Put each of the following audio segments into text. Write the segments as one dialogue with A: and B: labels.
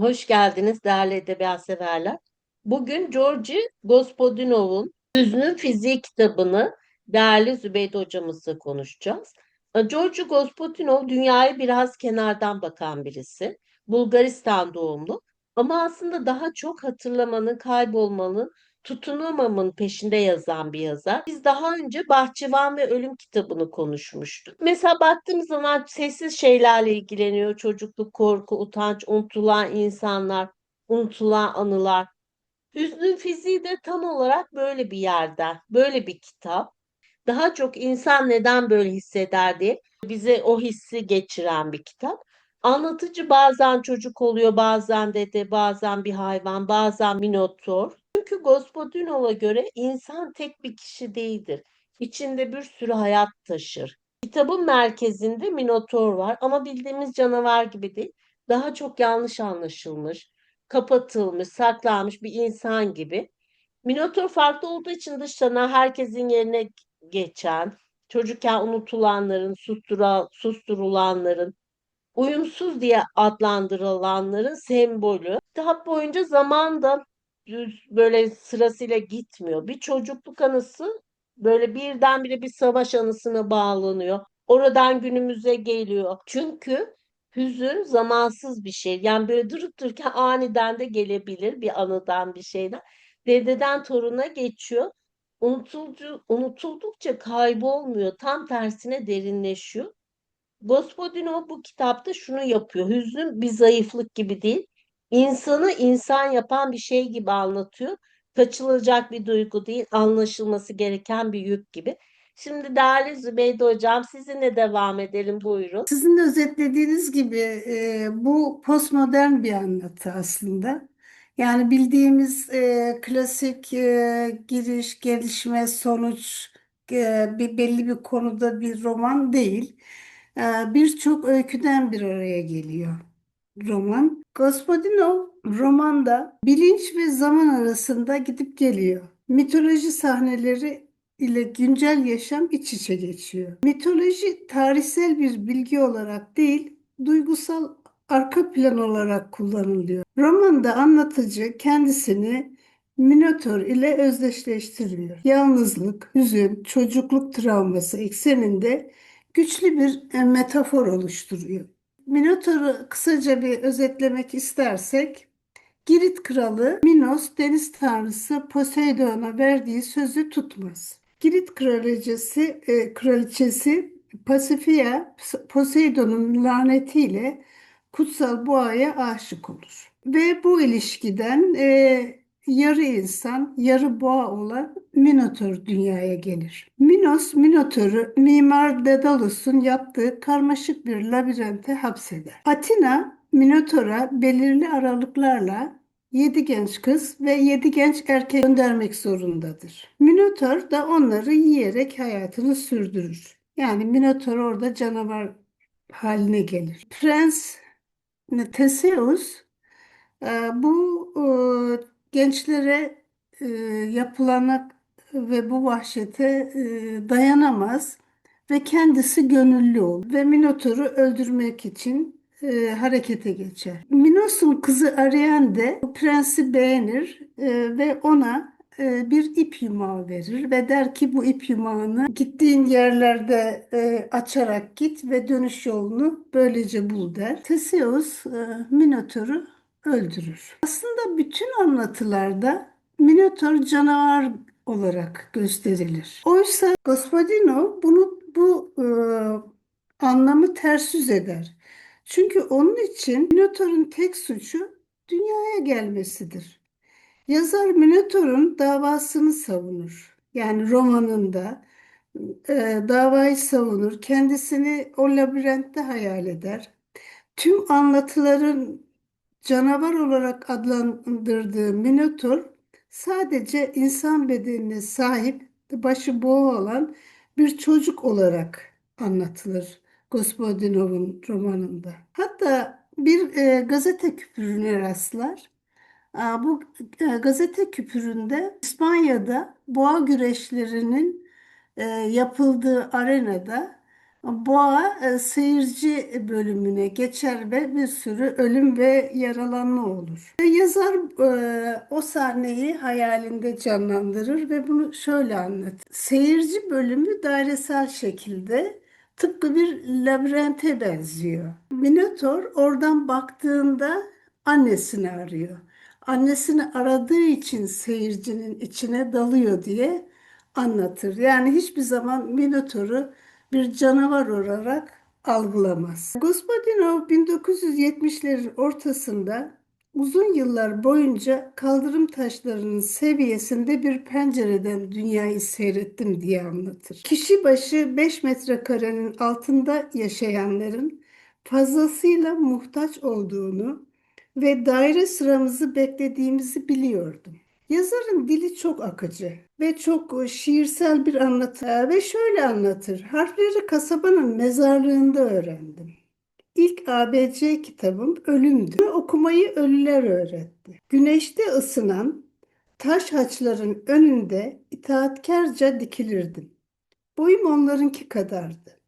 A: Hoş geldiniz değerli edebiyat severler. Bugün Georgi Gospodinov'un Hüznün Fiziği kitabını değerli Zübeyde hocamızla konuşacağız. Georgi Gospodinov dünyaya biraz kenardan bakan birisi. Bulgaristan doğumlu ama aslında daha çok hatırlamanın, kaybolmanın, tutunamamın peşinde yazan bir yazar. Biz daha önce Bahçıvan ve Ölüm kitabını konuşmuştuk. Mesela baktığımız zaman sessiz şeylerle ilgileniyor. Çocukluk, korku, utanç, unutulan insanlar, unutulan anılar. Hüznün Fiziği de tam olarak böyle bir yerden, böyle bir kitap. Daha çok insan neden böyle hisseder diye bize o hissi geçiren bir kitap. Anlatıcı bazen çocuk oluyor, bazen dede, bazen bir hayvan, bazen minotor. Çünkü Gospodinov'a göre insan tek bir kişi değildir. İçinde bir sürü hayat taşır. Kitabın merkezinde minotor var ama bildiğimiz canavar gibi değil. Daha çok yanlış anlaşılmış, kapatılmış, saklanmış bir insan gibi. Minotor farklı olduğu için dışlanan herkesin yerine geçen, çocukken unutulanların, sustura, susturulanların, uyumsuz diye adlandırılanların sembolü. Kitap boyunca zaman da düz böyle sırasıyla gitmiyor. Bir çocukluk anısı böyle birdenbire bir savaş anısına bağlanıyor. Oradan günümüze geliyor. Çünkü hüzün zamansız bir şey. Yani böyle durup dururken aniden de gelebilir bir anıdan bir şeyden. Dededen toruna geçiyor. Unutuldu, unutuldukça kaybolmuyor. Tam tersine derinleşiyor. Gospodinov bu kitapta şunu yapıyor. Hüzün bir zayıflık gibi değil. İnsanı insan yapan bir şey gibi anlatıyor. Kaçılacak bir duygu değil, anlaşılması gereken bir yük gibi. Şimdi değerli Zübeyde Hocam sizinle devam edelim buyurun.
B: Sizin de özetlediğiniz gibi e, bu postmodern bir anlatı aslında. Yani bildiğimiz e, klasik e, giriş, gelişme, sonuç e, bir belli bir konuda bir roman değil. E, birçok öyküden bir araya geliyor roman. Gospodinov romanda bilinç ve zaman arasında gidip geliyor. Mitoloji sahneleri ile güncel yaşam iç içe geçiyor. Mitoloji tarihsel bir bilgi olarak değil, duygusal arka plan olarak kullanılıyor. Romanda anlatıcı kendisini Minotor ile özdeşleştiriyor. Yalnızlık, hüzün, çocukluk travması ekseninde güçlü bir metafor oluşturuyor. Minotor'u kısaca bir özetlemek istersek, Girit kralı Minos deniz tanrısı Poseidon'a verdiği sözü tutmaz. Girit kraliçesi, e, kraliçesi Pasifia Poseidon'un lanetiyle kutsal boğaya aşık olur. Ve bu ilişkiden e, yarı insan, yarı boğa olan Minotor dünyaya gelir. Minos, Minotor'u Mimar Daedalus'un yaptığı karmaşık bir labirente hapseder. Atina, Minotor'a belirli aralıklarla yedi genç kız ve yedi genç erkek göndermek zorundadır. Minotor da onları yiyerek hayatını sürdürür. Yani Minotor orada canavar haline gelir. Prens Theseus e, bu e, gençlere e, yapılana ve bu vahşete dayanamaz ve kendisi gönüllü olur ve Minotor'u öldürmek için e, harekete geçer. Minos'un kızı Ariane bu prensi beğenir e, ve ona e, bir ip yumağı verir ve der ki bu ip yumağını gittiğin yerlerde e, açarak git ve dönüş yolunu böylece bul der. Theseus e, Minotor'u öldürür. Aslında bütün anlatılarda Minotor canavar olarak gösterilir. Oysa Gospodinov bunu bu e, anlamı ters yüz eder. Çünkü onun için Minotor'un tek suçu dünyaya gelmesidir. Yazar Minotor'un davasını savunur. Yani romanında e, davayı savunur. Kendisini o labirentte hayal eder. Tüm anlatıların canavar olarak adlandırdığı Minotor sadece insan bedenine sahip başı boğa olan bir çocuk olarak anlatılır. Gospodinov'un romanında. Hatta bir e, gazete küpürüne rastlar. Aa, bu e, gazete küpüründe İspanya'da boğa güreşlerinin e, yapıldığı arenada Boğa e, seyirci bölümüne geçer ve bir sürü ölüm ve yaralanma olur. Ve Yazar e, o sahneyi hayalinde canlandırır ve bunu şöyle anlatır. Seyirci bölümü dairesel şekilde tıpkı bir labirente benziyor. Minotor oradan baktığında annesini arıyor. Annesini aradığı için seyircinin içine dalıyor diye anlatır. Yani hiçbir zaman Minotor'u bir canavar olarak algılamaz. Gospodinov 1970'lerin ortasında uzun yıllar boyunca kaldırım taşlarının seviyesinde bir pencereden dünyayı seyrettim diye anlatır. Kişi başı 5 metrekarenin altında yaşayanların fazlasıyla muhtaç olduğunu ve daire sıramızı beklediğimizi biliyordum. Yazarın dili çok akıcı ve çok e, şiirsel bir anlatı E, ve şöyle anlatır. Harfleri kasabanın mezarlığında öğrendim. İlk ABC kitabım Ölümdü. Okumayı ölüler öğretti. Güneşte ısınan taş haçların önünde itaatkarca dikilirdim. Boyum onlarınki kadardı.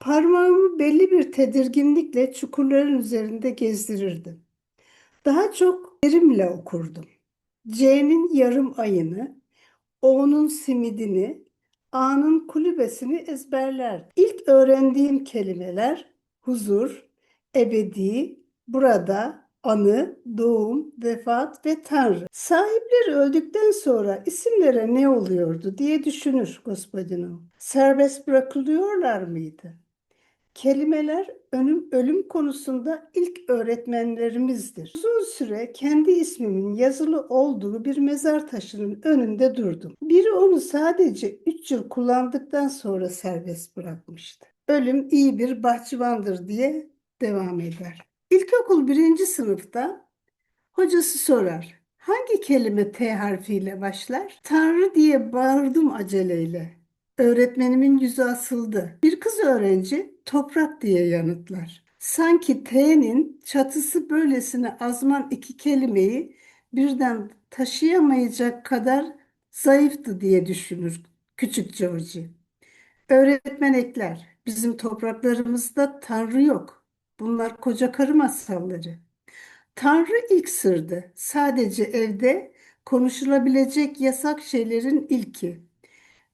B: Parmağımı belli bir tedirginlikle çukurların üzerinde gezdirirdim. Daha çok elimle okurdum. C'nin yarım ayını, O'nun simidini, A'nın kulübesini ezberler. İlk öğrendiğim kelimeler huzur, ebedi, burada, anı, doğum, vefat ve Tanrı. Sahipleri öldükten sonra isimlere ne oluyordu diye düşünür Gospodinov. Serbest bırakılıyorlar mıydı? Kelimeler ölüm, ölüm konusunda ilk öğretmenlerimizdir. Uzun süre kendi ismimin yazılı olduğu bir mezar taşının önünde durdum. Biri onu sadece 3 yıl kullandıktan sonra serbest bırakmıştı. Ölüm iyi bir bahçıvandır diye devam eder. İlkokul birinci sınıfta hocası sorar. Hangi kelime T harfiyle başlar? Tanrı diye bağırdım aceleyle. Öğretmenimin yüzü asıldı. Bir kız öğrenci toprak diye yanıtlar. Sanki T'nin çatısı böylesine azman iki kelimeyi birden taşıyamayacak kadar zayıftı diye düşünür küçük Georgie. Öğretmen ekler. Bizim topraklarımızda Tanrı yok. Bunlar koca karı masalları. Tanrı ilk sırdı. Sadece evde konuşulabilecek yasak şeylerin ilki.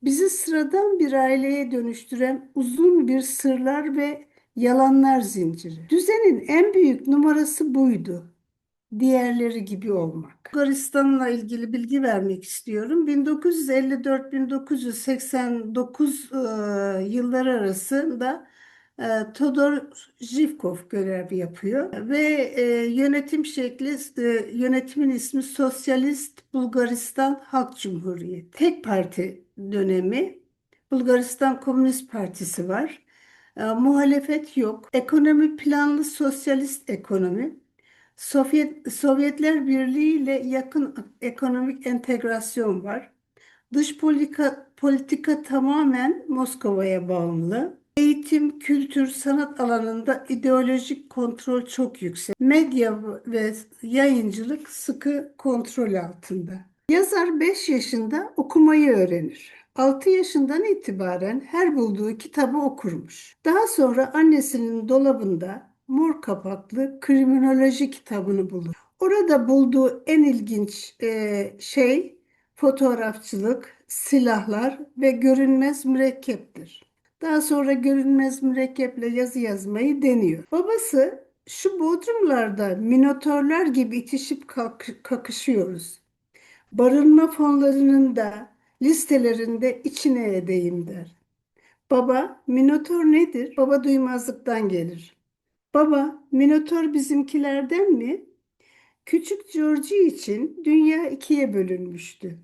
B: Bizi sıradan bir aileye dönüştüren uzun bir sırlar ve yalanlar zinciri. Düzenin en büyük numarası buydu. Diğerleri gibi olmak. Bulgaristan'la ilgili bilgi vermek istiyorum. 1954-1989 e, yılları arasında Todor Zhivkov görev yapıyor ve e, yönetim şekli e, yönetimin ismi Sosyalist Bulgaristan Halk Cumhuriyeti. Tek parti dönemi Bulgaristan Komünist Partisi var. E, muhalefet yok. Ekonomi planlı sosyalist ekonomi. Sovyet, Sovyetler Birliği ile yakın ekonomik entegrasyon var. Dış politika, politika tamamen Moskova'ya bağımlı. Eğitim, kültür, sanat alanında ideolojik kontrol çok yüksek. Medya ve yayıncılık sıkı kontrol altında. Yazar 5 yaşında okumayı öğrenir. 6 yaşından itibaren her bulduğu kitabı okurmuş. Daha sonra annesinin dolabında mor kapaklı kriminoloji kitabını bulur. Orada bulduğu en ilginç e, şey fotoğrafçılık, silahlar ve görünmez mürekkeptir. Daha sonra görünmez mürekkeple yazı yazmayı deniyor. Babası şu bodrumlarda minotorlar gibi itişip kalk- kakışıyoruz. Barınma fonlarının da listelerinde içine edeyim der. Baba, Minotor nedir? Baba duymazlıktan gelir. Baba, Minotor bizimkilerden mi? Küçük Georgie için dünya ikiye bölünmüştü.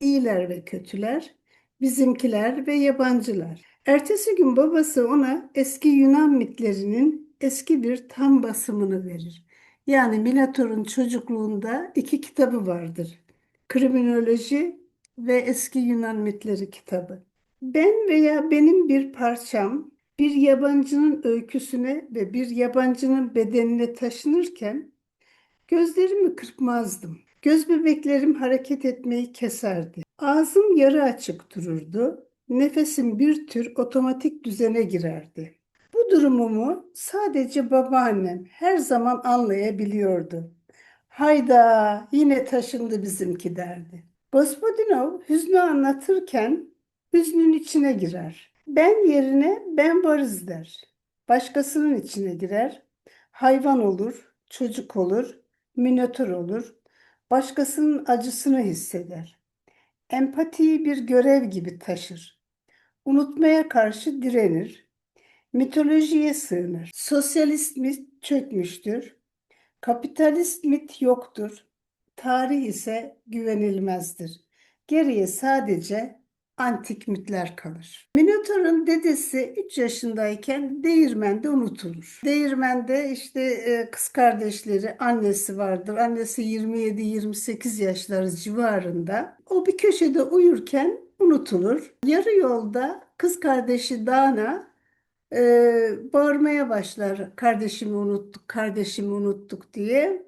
B: İyiler ve kötüler, bizimkiler ve yabancılar. Ertesi gün babası ona eski Yunan mitlerinin eski bir tam basımını verir. Yani Minotor'un çocukluğunda iki kitabı vardır. Kriminoloji ve Eski Yunan Mitleri kitabı. Ben veya benim bir parçam bir yabancının öyküsüne ve bir yabancının bedenine taşınırken gözlerimi kırpmazdım. Göz bebeklerim hareket etmeyi keserdi. Ağzım yarı açık dururdu. Nefesim bir tür otomatik düzene girerdi. Bu durumumu sadece babaannem her zaman anlayabiliyordu. Hayda yine taşındı bizimki derdi. Gospodinov hüznü anlatırken hüznün içine girer. Ben yerine ben varız der. Başkasının içine girer. Hayvan olur, çocuk olur, minotör olur. Başkasının acısını hisseder. Empatiyi bir görev gibi taşır. Unutmaya karşı direnir. Mitolojiye sığınır. Sosyalist mit çökmüştür. Kapitalist mit yoktur. Tarih ise güvenilmezdir. Geriye sadece antik mitler kalır. Minotaur'un dedesi 3 yaşındayken değirmende unutulur. Değirmende işte e, kız kardeşleri, annesi vardır. Annesi 27-28 yaşları civarında. O bir köşede uyurken unutulur. Yarı yolda kız kardeşi Dana e, bağırmaya başlar. Kardeşimi unuttuk, kardeşimi unuttuk diye.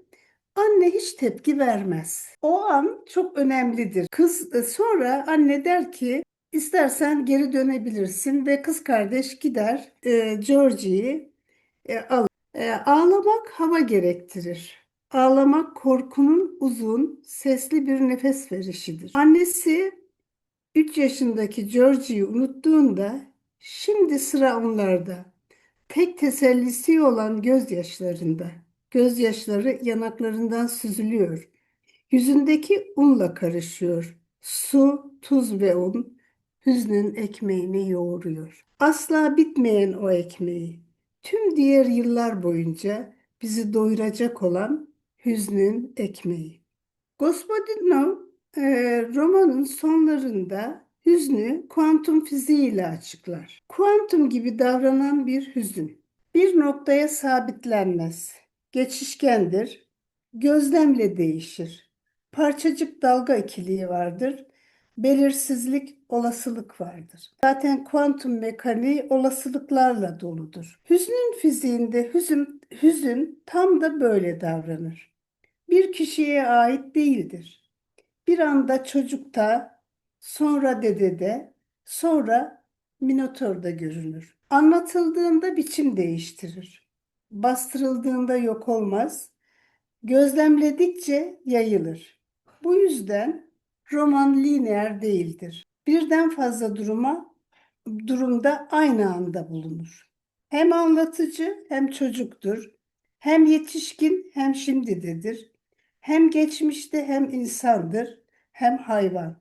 B: Anne hiç tepki vermez. O an çok önemlidir. Kız e, sonra anne der ki istersen geri dönebilirsin ve kız kardeş gider e, Georgie'yi e, alır. E, ağlamak hava gerektirir. Ağlamak korkunun uzun, sesli bir nefes verişidir. Annesi 3 yaşındaki Georgie'yi unuttuğunda şimdi sıra onlarda. Tek tesellisi olan gözyaşlarında. Gözyaşları yanaklarından süzülüyor. Yüzündeki unla karışıyor. Su, tuz ve un hüznün ekmeğini yoğuruyor. Asla bitmeyen o ekmeği. Tüm diğer yıllar boyunca bizi doyuracak olan hüznün ekmeği. Gospodinov e, romanın sonlarında hüznü kuantum fiziği ile açıklar. Kuantum gibi davranan bir hüzün. Bir noktaya sabitlenmez. Geçişkendir. Gözlemle değişir. Parçacık dalga ikiliği vardır. Belirsizlik, olasılık vardır. Zaten kuantum mekaniği olasılıklarla doludur. Hüznün fiziğinde hüzün, hüzün tam da böyle davranır. Bir kişiye ait değildir. Bir anda çocukta, sonra dedede, sonra minotorda görünür. Anlatıldığında biçim değiştirir. Bastırıldığında yok olmaz. Gözlemledikçe yayılır. Bu yüzden roman lineer değildir. Birden fazla duruma durumda aynı anda bulunur. Hem anlatıcı hem çocuktur. Hem yetişkin hem şimdidedir. Hem geçmişte hem insandır, hem hayvan.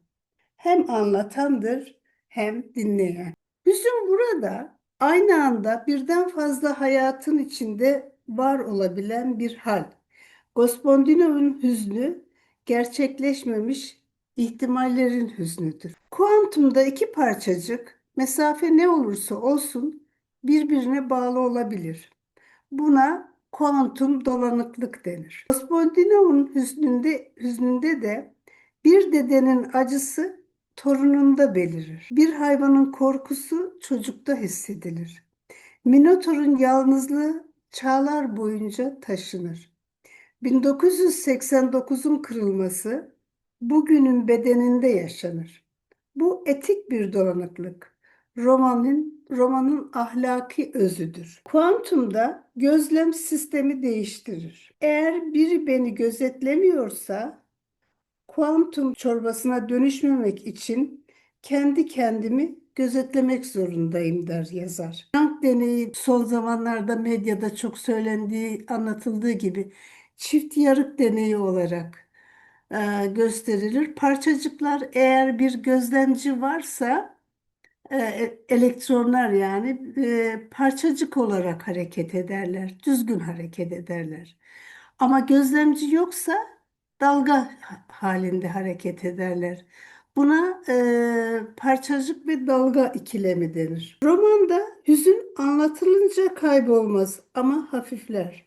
B: Hem anlatandır, hem dinleyen. Hüzün burada aynı anda birden fazla hayatın içinde var olabilen bir hal. Gospodinov'un hüznü gerçekleşmemiş ihtimallerin hüznüdür. Kuantumda iki parçacık mesafe ne olursa olsun birbirine bağlı olabilir. Buna kuantum dolanıklık denir. Gospodinov'un hüznünde, hüznünde de bir dedenin acısı torununda belirir. Bir hayvanın korkusu çocukta hissedilir. Minotor'un yalnızlığı çağlar boyunca taşınır. 1989'un kırılması bugünün bedeninde yaşanır. Bu etik bir dolanıklık. Romanın romanın ahlaki özüdür. Kuantumda gözlem sistemi değiştirir. Eğer biri beni gözetlemiyorsa kuantum çorbasına dönüşmemek için kendi kendimi gözetlemek zorundayım der yazar. Young deneyi son zamanlarda medyada çok söylendiği, anlatıldığı gibi çift yarık deneyi olarak e, gösterilir. Parçacıklar eğer bir gözlemci varsa e, elektronlar yani e, parçacık olarak hareket ederler, düzgün hareket ederler. Ama gözlemci yoksa dalga halinde hareket ederler. Buna e, parçacık ve dalga ikilemi denir. Romanda hüzün anlatılınca kaybolmaz ama hafifler.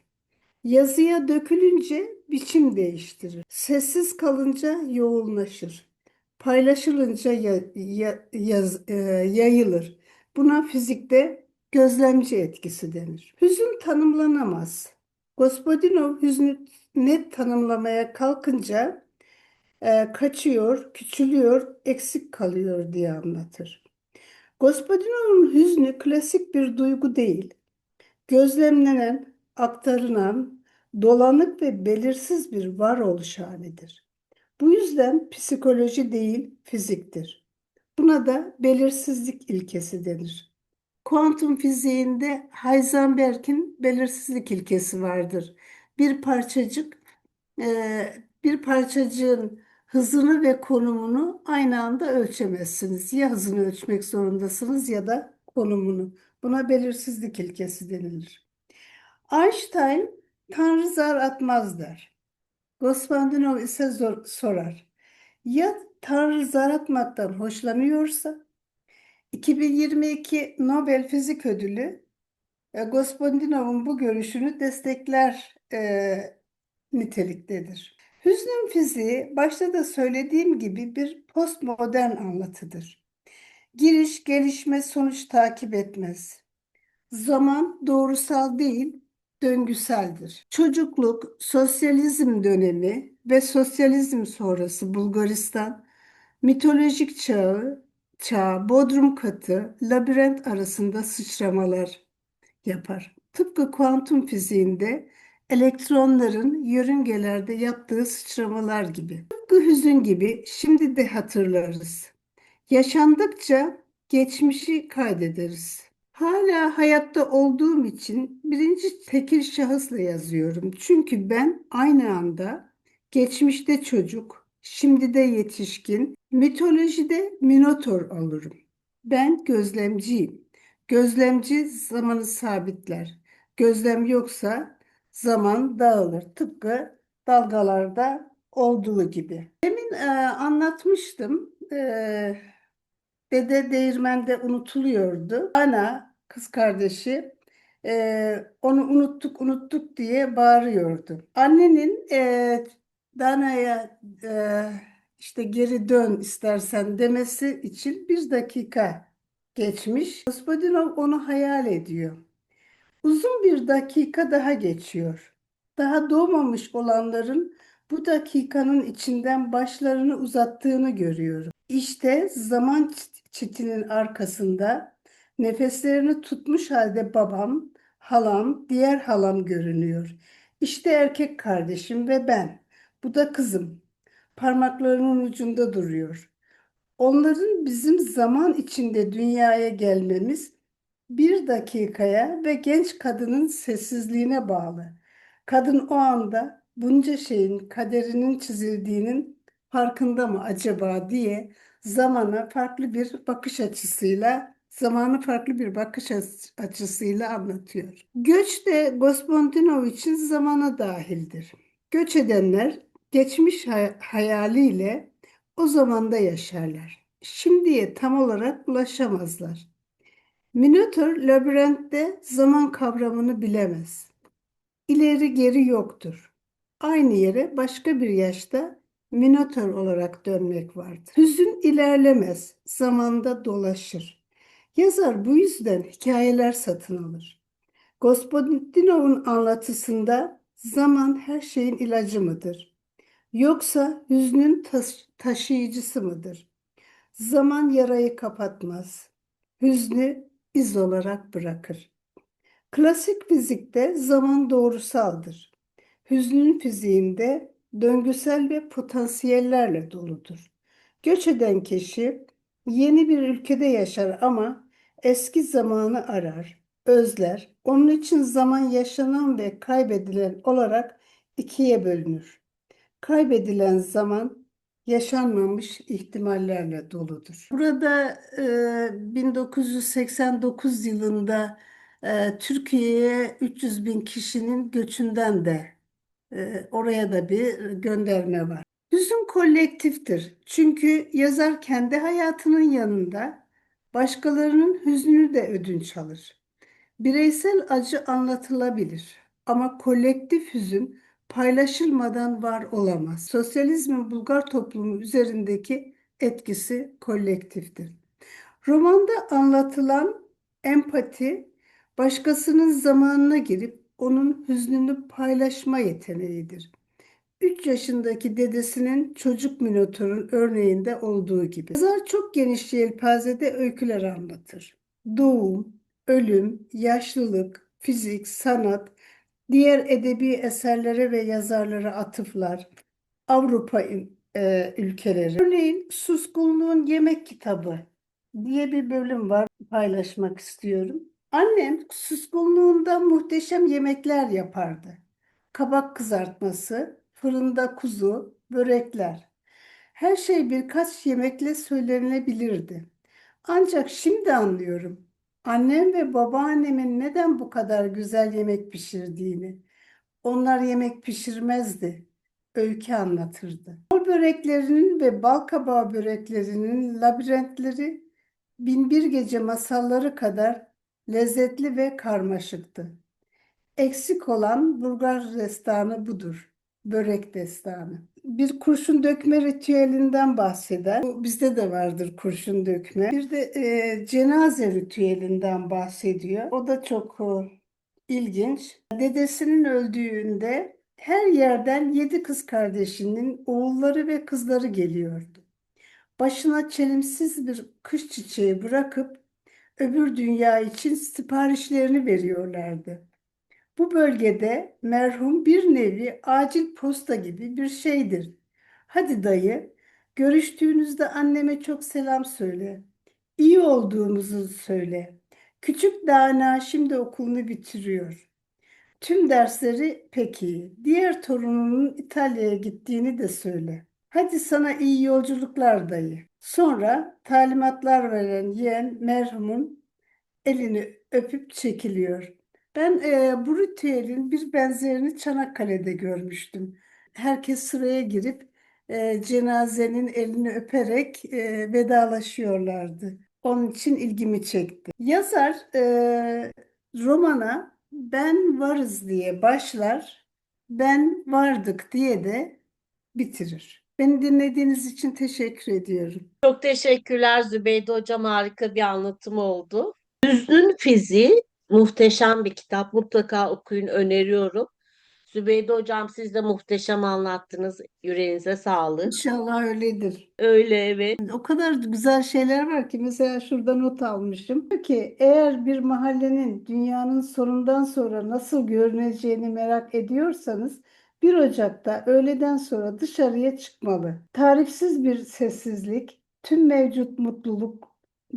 B: Yazıya dökülünce biçim değiştirir. Sessiz kalınca yoğunlaşır. Paylaşılınca ya, ya, yaz, e, yayılır. Buna fizikte gözlemci etkisi denir. Hüzün tanımlanamaz. Gospodinov hüznü net tanımlamaya kalkınca e, kaçıyor, küçülüyor, eksik kalıyor diye anlatır. Gospodinov'un hüznü klasik bir duygu değil. Gözlemlenen, aktarılan, dolanık ve belirsiz bir varoluş halidir. Bu yüzden psikoloji değil, fiziktir. Buna da belirsizlik ilkesi denir. Kuantum fiziğinde Heisenberg'in belirsizlik ilkesi vardır. Bir parçacık e, bir parçacığın hızını ve konumunu aynı anda ölçemezsiniz. Ya hızını ölçmek zorundasınız ya da konumunu. Buna belirsizlik ilkesi denilir. Einstein Tanrı zar atmaz der. Gospodinov ise zor, sorar. Ya Tanrı zar atmaktan hoşlanıyorsa? 2022 Nobel Fizik Ödülü e, Gospodinov'un bu görüşünü destekler e, niteliktedir. Hüznün fiziği başta da söylediğim gibi bir postmodern anlatıdır. Giriş, gelişme, sonuç takip etmez. Zaman doğrusal değil, döngüseldir. Çocukluk, sosyalizm dönemi ve sosyalizm sonrası Bulgaristan, mitolojik çağı, çağ, bodrum katı, labirent arasında sıçramalar yapar. Tıpkı kuantum fiziğinde elektronların yörüngelerde yaptığı sıçramalar gibi. Tıpkı hüzün gibi şimdi de hatırlarız. Yaşandıkça geçmişi kaydederiz. Hala hayatta olduğum için birinci tekil şahısla yazıyorum. Çünkü ben aynı anda geçmişte çocuk, şimdi de yetişkin, mitolojide minotor olurum. Ben gözlemciyim. Gözlemci zamanı sabitler. Gözlem yoksa zaman dağılır. Tıpkı dalgalarda olduğu gibi. Demin e, anlatmıştım. E, Dede değirmende unutuluyordu. Ana, kız kardeşi e, onu unuttuk unuttuk diye bağırıyordu. Annenin e, Dana'ya e, işte geri dön istersen demesi için bir dakika geçmiş. Gospodinov onu hayal ediyor. Uzun bir dakika daha geçiyor. Daha doğmamış olanların bu dakikanın içinden başlarını uzattığını görüyorum. İşte zaman çitinin arkasında nefeslerini tutmuş halde babam, halam, diğer halam görünüyor. İşte erkek kardeşim ve ben. Bu da kızım. Parmaklarının ucunda duruyor. Onların bizim zaman içinde dünyaya gelmemiz bir dakikaya ve genç kadının sessizliğine bağlı. Kadın o anda bunca şeyin kaderinin çizildiğinin farkında mı acaba diye zamana farklı bir bakış açısıyla zamanı farklı bir bakış açısıyla anlatıyor. Göç de Gospodinov için zamana dahildir. Göç edenler geçmiş hayaliyle o zamanda yaşarlar. Şimdiye tam olarak ulaşamazlar. Minotor labirentte zaman kavramını bilemez. İleri geri yoktur. Aynı yere başka bir yaşta Minotor olarak dönmek vardır. Hüzün ilerlemez, zamanda dolaşır. Yazar bu yüzden hikayeler satın alır. Gospodinov'un anlatısında zaman her şeyin ilacı mıdır? Yoksa hüznün taş taşıyıcısı mıdır? Zaman yarayı kapatmaz. Hüznü iz olarak bırakır. Klasik fizikte zaman doğrusaldır. Hüznün fiziğinde döngüsel ve potansiyellerle doludur. Göç eden kişi yeni bir ülkede yaşar ama eski zamanı arar, özler. Onun için zaman yaşanan ve kaybedilen olarak ikiye bölünür. Kaybedilen zaman yaşanmamış ihtimallerle doludur. Burada e, 1989 yılında e, Türkiye'ye 300 bin kişinin göçünden de e, oraya da bir gönderme var. Hüzün kolektiftir. Çünkü yazar kendi hayatının yanında başkalarının hüznünü de ödünç alır. Bireysel acı anlatılabilir ama kolektif hüzün paylaşılmadan var olamaz. Sosyalizmin Bulgar toplumu üzerindeki etkisi kolektiftir. Romanda anlatılan empati başkasının zamanına girip onun hüznünü paylaşma yeteneğidir. 3 yaşındaki dedesinin çocuk minotorun örneğinde olduğu gibi. Yazar çok geniş yelpazede öyküler anlatır. Doğum, ölüm, yaşlılık, fizik, sanat, diğer edebi eserlere ve yazarlara atıflar, Avrupa e, ülkeleri. Örneğin Suskunluğun Yemek Kitabı diye bir bölüm var paylaşmak istiyorum. Annem suskunluğunda muhteşem yemekler yapardı. Kabak kızartması, fırında kuzu, börekler. Her şey birkaç yemekle söylenilebilirdi. Ancak şimdi anlıyorum. Annem ve babaannemin neden bu kadar güzel yemek pişirdiğini. Onlar yemek pişirmezdi, öykü anlatırdı. Bal böreklerinin ve bal kabağı böreklerinin labirentleri Binbir Gece masalları kadar lezzetli ve karmaşıktı. Eksik olan Bulgar destanı budur. Börek destanı. Bir kurşun dökme ritüelinden bahseder. Bu bizde de vardır kurşun dökme. Bir de e, cenaze ritüelinden bahsediyor. O da çok e, ilginç. Dedesinin öldüğünde her yerden yedi kız kardeşinin oğulları ve kızları geliyordu. Başına çelimsiz bir kış çiçeği bırakıp öbür dünya için siparişlerini veriyorlardı. Bu bölgede merhum bir nevi acil posta gibi bir şeydir. Hadi dayı, görüştüğünüzde anneme çok selam söyle. İyi olduğumuzu söyle. Küçük Dana şimdi okulunu bitiriyor. Tüm dersleri pek iyi. Diğer torununun İtalya'ya gittiğini de söyle. Hadi sana iyi yolculuklar dayı. Sonra talimatlar veren yeğen merhumun elini öpüp çekiliyor. Ben e, bu ritüelin bir benzerini Çanakkale'de görmüştüm. Herkes sıraya girip e, cenazenin elini öperek e, vedalaşıyorlardı. Onun için ilgimi çekti. Yazar e, romana ben varız diye başlar, ben vardık diye de bitirir. Beni dinlediğiniz için teşekkür ediyorum.
A: Çok teşekkürler Zübeyde Hocam. Harika bir anlatım oldu. Hüznün Fiziği muhteşem bir kitap. Mutlaka okuyun öneriyorum. Zübeyde Hocam siz de muhteşem anlattınız. Yüreğinize sağlık.
B: İnşallah öyledir.
A: Öyle evet.
B: O kadar güzel şeyler var ki mesela şurada not almışım. Diyor ki eğer bir mahallenin dünyanın sonundan sonra nasıl görüneceğini merak ediyorsanız 1 Ocak'ta öğleden sonra dışarıya çıkmalı. Tarifsiz bir sessizlik, tüm mevcut mutluluk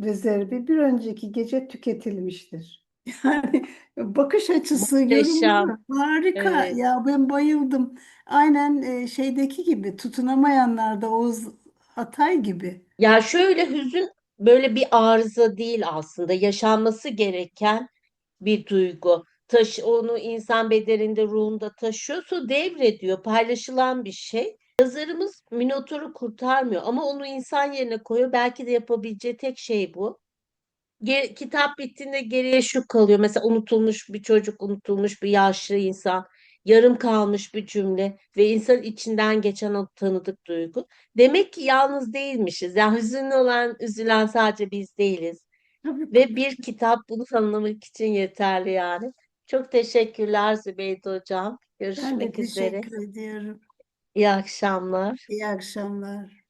B: rezervi bir önceki gece tüketilmiştir. Yani bakış açısı,
A: Muhteşem.
B: yorumlar harika.
A: Evet.
B: Ya ben bayıldım. Aynen e, şeydeki gibi tutunamayanlar da Oğuz Atay gibi.
A: Ya şöyle hüzün böyle bir arıza değil aslında. Yaşanması gereken bir duygu. Taş, onu insan bedeninde, ruhunda taşıyorsa devrediyor. Paylaşılan bir şey. Yazarımız Minotaur'u kurtarmıyor ama onu insan yerine koyuyor. Belki de yapabileceği tek şey bu. Ge- kitap bittiğinde geriye şu kalıyor. Mesela unutulmuş bir çocuk, unutulmuş bir yaşlı insan, yarım kalmış bir cümle ve insan içinden geçen o tanıdık duygu. Demek ki yalnız değilmişiz. Yani hüzünlü olan, üzülen sadece biz değiliz. Ve bir kitap bunu tanımlamak için yeterli yani. Çok teşekkürler Zübeyde Hocam.
B: ben de
A: Görüşmek üzere.
B: teşekkür ediyorum.
A: İyi akşamlar.
B: İyi akşamlar.